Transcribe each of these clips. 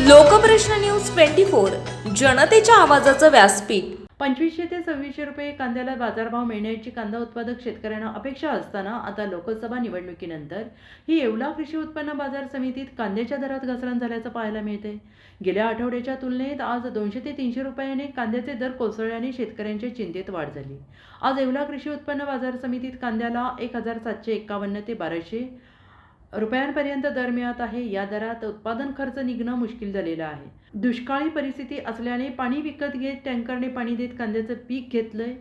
Lokprashna news twenty four जनतेच्या आवाजाचं व्यासपीठ. पंचवीसशे ते सव्वीसशे रुपये कांद्याला बाजारभाव मिळण्याची कांदा उत्पादक शेतकऱ्यांना अपेक्षा असताना आता लोकसभा निवडणुकीनंतर ही येवला कृषी उत्पन्न बाजार समितीत कांद्याच्या दरात घसरण झाल्याचं पाहायला मिळते गेल्या आठवड्याच्या तुलनेत आज दोनशे ते तीनशे रुपयाने कांद्याचे दर कोसळल्याने शेतकऱ्यांच्या चिंतेत वाढ झाली. आज येवला कृषी उत्पन्न बाजार समितीत कांद्याला एक हजार सातशे एक्कावन्न ते बाराशे रुपयांपर्यंत दर मिळत आहे. या दरात उत्पादन खर्च निघणं मुश्किल झालेलं आहे. दुष्काळी परिस्थिती असल्याने पाणी विकत घेत टँकरने पाणी देत कांद्याचं पीक घेतलंय.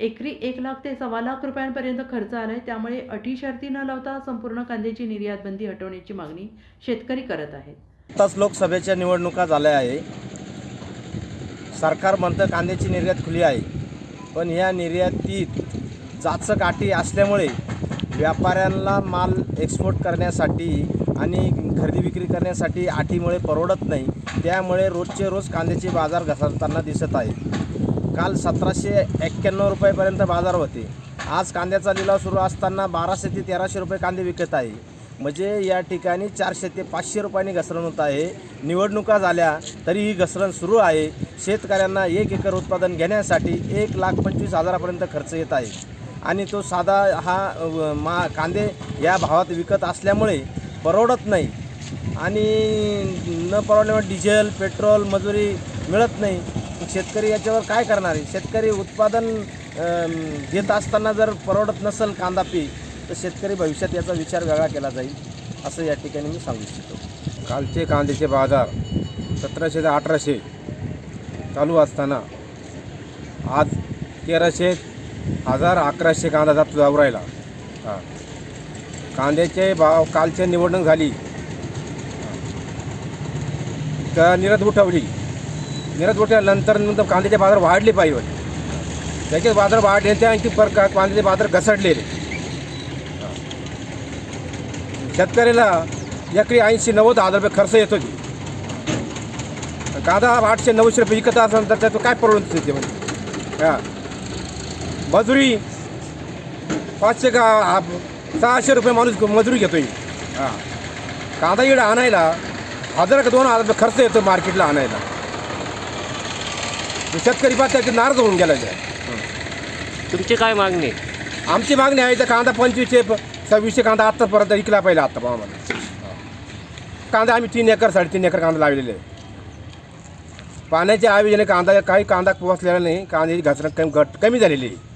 एकरी एक लाख ते सव्वा लाख रुपयांपर्यंत खर्च आलाय. त्यामुळे अटी शर्ती न लावता संपूर्ण कांद्याची निर्यात बंदी हटवण्याची मागणी शेतकरी करत आहेत. आताच लोकसभेच्या निवडणुका झाल्या आहे. सरकार म्हणतं कांद्याची निर्यात खुली आहे. पण या निर्यातीत जाचक अटी असल्यामुळे व्यापाऱ्यांना माल एक्सपोर्ट करण्यासाठी आणि खरेदी विक्री करण्यासाठी आठीमुळे परवडत नाही. त्यामुळे रोजचे रोज कांद्याचे बाजार घसरताना दिसत आहे काल सतराशे एक्क्याण्णव रुपयापर्यंत बाजार होते. आज कांद्याचा लिलाव सुरू असताना बाराशे ते तेराशे रुपये कांदे विकत आहे. म्हणजे या ठिकाणी चारशे ते पाचशे रुपयांनी घसरण होत आहे. निवडणुका झाल्या तरी ही घसरण सुरू आहे. शेतकऱ्यांना एक एकर उत्पादन घेण्यासाठी एक लाख पंचवीस हजारापर्यंत खर्च येत आहे. आणि तो साधा हा मा कांदे या भावात विकत असल्यामुळे परवडत नाही. आणि न परवडल्यामुळे डिझेल पेट्रोल मजुरी मिळत नाही. शेतकरी याच्यावर काय करणार आहे? शेतकरी उत्पादन घेत असताना जर परवडत नसेल कांदा पीक तर शेतकरी भविष्यात याचा विचार वेगळा केला जाईल असं या ठिकाणी मी सांगू इच्छितो. कालचे कांद्याचे बाजार सतराशे ते अठराशे चालू असताना आज तेराशे हजार अकराशे कांदा जातो जाऊ राहिला हां. कांद्याचे भाव कालची निवडणूक झाली. तर निर्यात उठवली. निर्यात उठल्यानंतर नंतर कांद्याचे बाजार वाढले पाहिजे त्याचे बाजार वाढले त्या आणखी पर कांद्याचे बाजार घसरलेले. शेतकऱ्याला एकरी ऐंशी नव्वद हजार रुपये खर्च येत होती. कांदा आठशे नऊशे रुपये विकत असेल तर त्याचं काय परवडत ते म्हणजे हां. मजुरी. पाचशे का सहाशे रुपये माणूस मजुरी घेतोय. हां. कांदा इकडे आणायला? हजार का दोन हजार रुपये खर्च येतो मार्केटला आणायला. तो शेतकरी पाहता की नाराज होऊन गेला आहे. तुमची काय मागणी? आमची मागणी आहे तर कांदा पंचवीसशे प- सव्वीसशे कांदा आत्तापर्यंत विकला पाहिजे आत्ता आम्हाला कांदा आम्ही तीन एकर साडेतीन एकर कांदा लावलेले आहे. पाण्याच्या आयोजने कांदा काही कांदा पोचलेला नाही कांद्याची घसरण कमी घट कमी झालेली आहे.